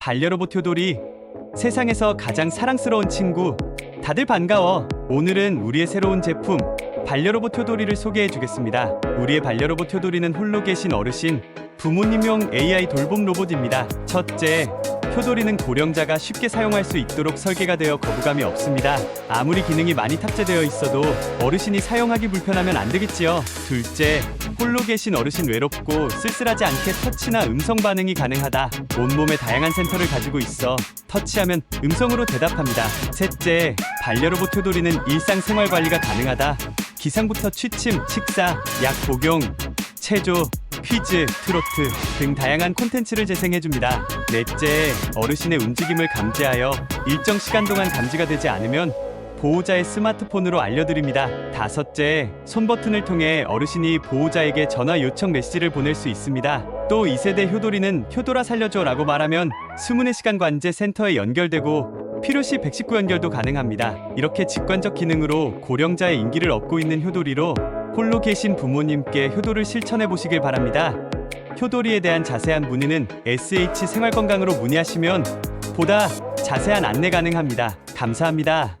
반려로봇 효돌이 세상에서 가장 사랑스러운 친구 다들 반가워 오늘은 우리의 새로운 제품 반려로봇 효돌이를 소개해 주겠습니다 우리의 반려로봇 효돌이는 홀로 계신 어르신 부모님용 AI 돌봄 로봇입니다 첫째 효돌이는 고령자가 쉽게 사용할 수 있도록 설계가 되어 거부감이 없습니다. 아무리 기능이 많이 탑재되어 있어도 어르신이 사용하기 불편하면 안 되겠지요. 둘째, 홀로 계신 어르신 외롭고 쓸쓸하지 않게 터치나 음성 반응이 가능하다. 온몸에 다양한 센서를 가지고 있어 터치하면 음성으로 대답합니다. 셋째, 반려로봇 효돌이는 일상생활 관리가 가능하다. 기상부터 취침, 식사, 약 복용, 체조, 퀴즈, 트로트 등 다양한 콘텐츠를 재생해줍니다. 넷째, 어르신의 움직임을 감지하여 일정 시간 동안 감지가 되지 않으면 보호자의 스마트폰으로 알려드립니다. 다섯째, 손 버튼을 통해 어르신이 보호자에게 전화 요청 메시지를 보낼 수 있습니다. 또 2세대 효돌이는 효돌아 살려줘 라고 말하면 수문의 시간 관제 센터에 연결되고 필요시 119 연결도 가능합니다. 이렇게 직관적 기능으로 고령자의 인기를 얻고 있는 효돌이로 홀로 계신 부모님께 효도를 실천해 보시길 바랍니다. 효도리에 대한 자세한 문의는 SH 생활건강으로 문의하시면 보다 자세한 안내 가능합니다. 감사합니다.